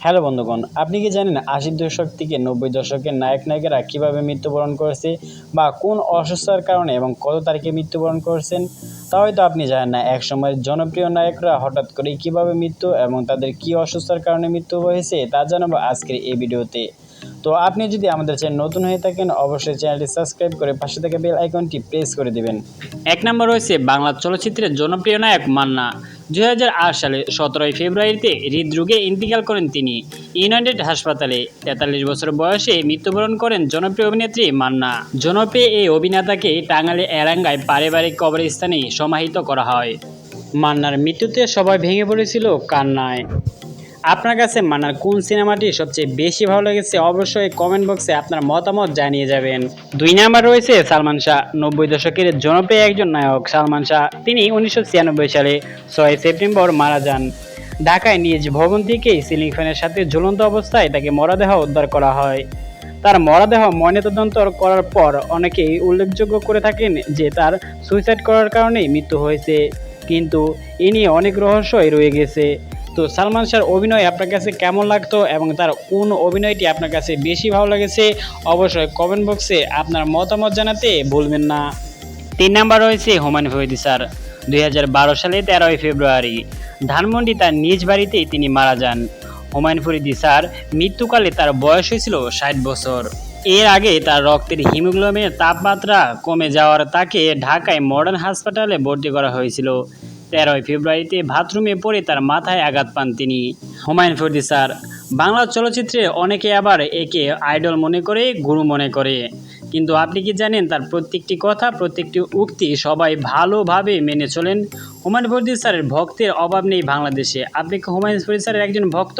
Hello বন্ধুগণ, আপনি কি জানেন আশির দশক থেকে নব্বই দশকের নায়ক নায়িকারা কীভাবে মৃত্যুবরণ করেছে বা কোন অসুস্থতার কারণে এবং কত তারিখে মৃত্যুবরণ করেছেন? তা হয়তো আপনি জানেন না। এক সময়ের জনপ্রিয় নায়করা হঠাৎ করে কীভাবে মৃত্যু এবং তাদের কি অসুস্থতার কারণে মৃত্যু হয়েছে তা জানাব আজকের এই ভিডিওতে। তো আপনি যদি আমাদের চ্যানেল নতুন হয়ে থাকেন, অবশ্যই চ্যানেলটি সাবস্ক্রাইব করে পাশে থাকা বেল আইকনটি প্রেস করে দিবেন। এক নম্বর রয়েছে বাংলা চলচ্চিত্রের জনপ্রিয় নায়ক মান্না। দুই হাজার আট সালে সতেরোই ফেব্রুয়ারিতে হৃদরোগে ইন্তিকাল করেন তিনি। ইউনাইটেড হাসপাতালে তেতাল্লিশ বছর বয়সে মৃত্যুবরণ করেন জনপ্রিয় অভিনেত্রী মান্না। জনপ্রিয় এই অভিনেতাকে টাঙ্গালে এলাঙ্গায় পারিবারিক কবরস্থানে সমাহিত করা হয়। মান্নার মৃত্যুতে সবাই ভেঙে পড়েছিল কান্নায়। আপনার কাছে মানার কোন সিনেমাটি সবচেয়ে বেশি ভালো লেগেছে, অবশ্যই কমেন্ট বক্সে আপনার মতামত জানিয়ে যাবেন। দুই নাম্বার রয়েছে সালমান শাহ, নব্বই দশকের জনপ্রিয় একজন নায়ক সালমান শাহ। তিনি উনিশশো ছিয়ানব্বই সালে ছয় সেপ্টেম্বর মারা যান। ঢাকায় নিজ ভবন থেকে সিলিং ফ্যানের সাথে ঝুলন্ত অবস্থায় তাকে মরদেহ উদ্ধার করা হয়। তার মরদেহ ময়নাতদন্ত করার পর অনেকেই উল্লেখযোগ্য করে থাকেন যে তার সুইসাইড করার কারণেই মৃত্যু হয়েছে। কিন্তু এ নিয়ে অনেক রহস্যই রয়ে গেছে। তো সালমান শাহর অভিনয় আপনার কাছে কেমন লাগতো এবং তার কোন অভিনয়টি আপনার কাছে বেশি ভালো লেগেছে? অবশ্যই কমেন্ট বক্সে আপনার মতামত জানাতে ভুলবেন না। তিন নাম্বার রয়েছে হুমায়ুন ফরিদি স্যার। দুই হাজার বারো সালে তেরোই ফেব্রুয়ারি, ধানমন্ডি তার নিজ বাড়িতেই তিনি মারা যান। হুমায়ুন ফরিদি স্যার মৃত্যুকালে তার বয়স হয়েছিল ষাট বছর। এর আগে তার রক্তের হিমোগ্লোবিনের তাপমাত্রা কমে যাওয়ার তাকে ঢাকায় মডার্ন হাসপাতালে ভর্তি করা হয়েছিল। তেরোই ফেব্রুয়ারিতে বাথরুমে পড়ে তার মাথায় আঘাত পান তিনি। হুমায়ুন ফরদি, স্যার। বাংলা চলচ্চিত্রে অনেকে আবার একে আইডল মনে করে, গুরু মনে করে। কিন্তু আপনি কি জানেন, তার প্রত্যেকটি কথা, প্রত্যেকটি উক্তি সবাই ভালোভাবে মেনে চলেন? হুমায়ুন ফরিদি স্যারের ভক্তের অভাব নেই বাংলাদেশে। আপনি কি হুমায়ুন ফরিদ স্যারের একজন ভক্ত?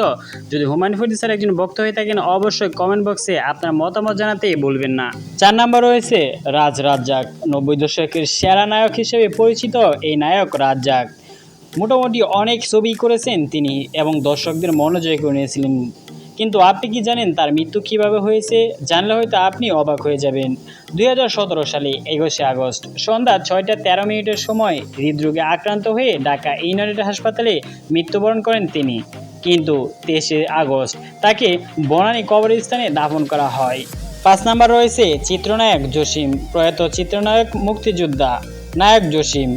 যদি হুমায়ুন ফরিদি স্যার একজন ভক্ত হয়ে থাকেন, অবশ্যই কমেন্ট বক্সে আপনার মতামত জানাতেই ভুলবেন না। চার নাম্বার রয়েছে রাজ রাজ্জাক, নব্বই দশকের সেরা নায়ক হিসেবে পরিচিত এই নায়ক রাজ্জাক। মোটামুটি অনেক ছবি করেছেন তিনি এবং দর্শকদের মনোজয় করে নিয়েছিলেন কিন্তু আপনি কি জানেন তার মৃত্যু কীভাবে হয়েছে? জানলে হয়তো আপনি অবাক হয়ে যাবেন। দুই হাজার সতেরো সালে একুশে আগস্ট সন্ধ্যা ছয়টা তেরো মিনিটের সময় হৃদরোগে আক্রান্ত হয়ে ঢাকা ইউনাইটেড হাসপাতালে মৃত্যুবরণ করেন তিনি। কিন্তু তেইশে আগস্ট তাকে বনানী কবরস্থানে দাফন করা হয়। পাঁচ নাম্বার রয়েছে চিত্রনায়ক জসিম, প্রয়াত চিত্রনায়ক মুক্তিযোদ্ধা নায়ক জসিম।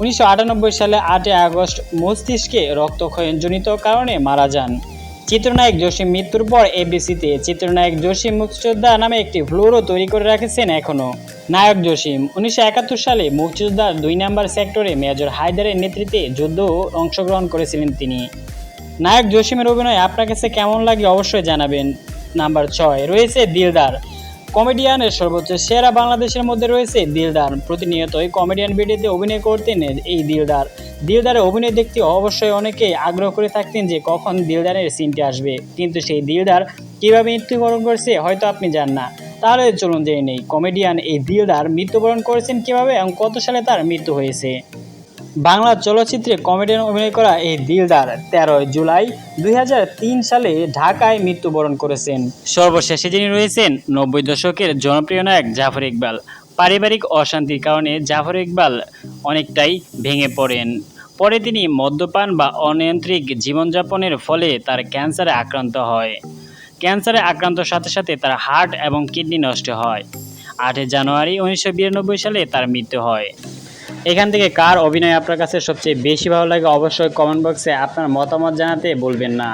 উনিশশো আটানব্বই সালে আটই আগস্ট মস্তিষ্কে রক্তক্ষয়জনিত কারণে মারা যান। চিত্রনায়ক জসিম মৃত্যুর পর এবিসিতে চিত্রনায়ক জসিম মুক্তিযোদ্ধা নামে একটি ফ্লোরও তৈরি করে রেখেছেন এখনও। নায়ক জসিম, উনিশশো একাত্তর সালে মুক্তিযোদ্ধার দুই নম্বর সেক্টরে মেজর হায়দারের নেতৃত্বে যুদ্ধও অংশগ্রহণ করেছিলেন তিনি। নায়ক জসিমের অভিনয় আপনার কাছে কেমন লাগে অবশ্যই জানাবেন। নাম্বার ছয়, রয়েছে দিলদার। কমেডিয়ানের সর্বোচ্চ সেরা বাংলাদেশের মধ্যে রয়েছে দিলদার। প্রতিনিয়তই কমেডিয়ান ভিডিওতে অভিনয় করতেন এই দিলদার। দিলদারের অভিনয় দেখতে অবশ্যই অনেকেই আগ্রহ করে থাকতেন যে কখন দিলদারের সিনটি আসবে। কিন্তু সেই দিলদার কীভাবে মৃত্যুবরণ করছে হয়তো আপনি জান না। তাহলে চলুন জেনে নেই কমেডিয়ান এই দিলদার মৃত্যুবরণ করেছেন কীভাবে এবং কত সালে তার মৃত্যু হয়েছে? বাংলা চলচ্চিত্রে কমেডিয়ান অভিনয় করা এই দিলদার তেরোই জুলাই দুই হাজার তিন সালে ঢাকায় মৃত্যুবরণ করেছেন। সর্বশেষে যিনি রয়েছেন নব্বই দশকের জনপ্রিয় নায়ক জাফর ইকবাল। পারিবারিক অশান্তির কারণে জাফর ইকবাল অনেকটাই ভেঙে পড়েন। পরে তিনি মদ্যপান বা অনিয়ন্ত্রিত জীবনযাপনের ফলে তার ক্যান্সারে আক্রান্ত হয়। ক্যান্সারে আক্রান্তর সাথে সাথে তার হার্ট এবং কিডনি নষ্ট হয়। আটই জানুয়ারি উনিশশো বিরানব্বই সালে তার মৃত্যু হয়। এখান থেকে কার অভিনয় আপনার কাছে সবচেয়ে বেশি ভালো লাগে অবশ্যই কমেন্ট বক্সে আপনার মতামত জানাতে বলবেন না।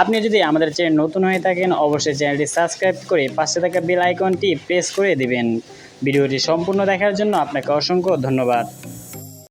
আপনি যদি আমাদের চ্যানেল নতুন হয়ে থাকেন, অবশ্যই চ্যানেলটি সাবস্ক্রাইব করে পাশে থাকা বেল আইকনটি প্রেস করে দিবেন। ভিডিওটি সম্পূর্ণ দেখার জন্য আপনাকে অসংখ্য ধন্যবাদ।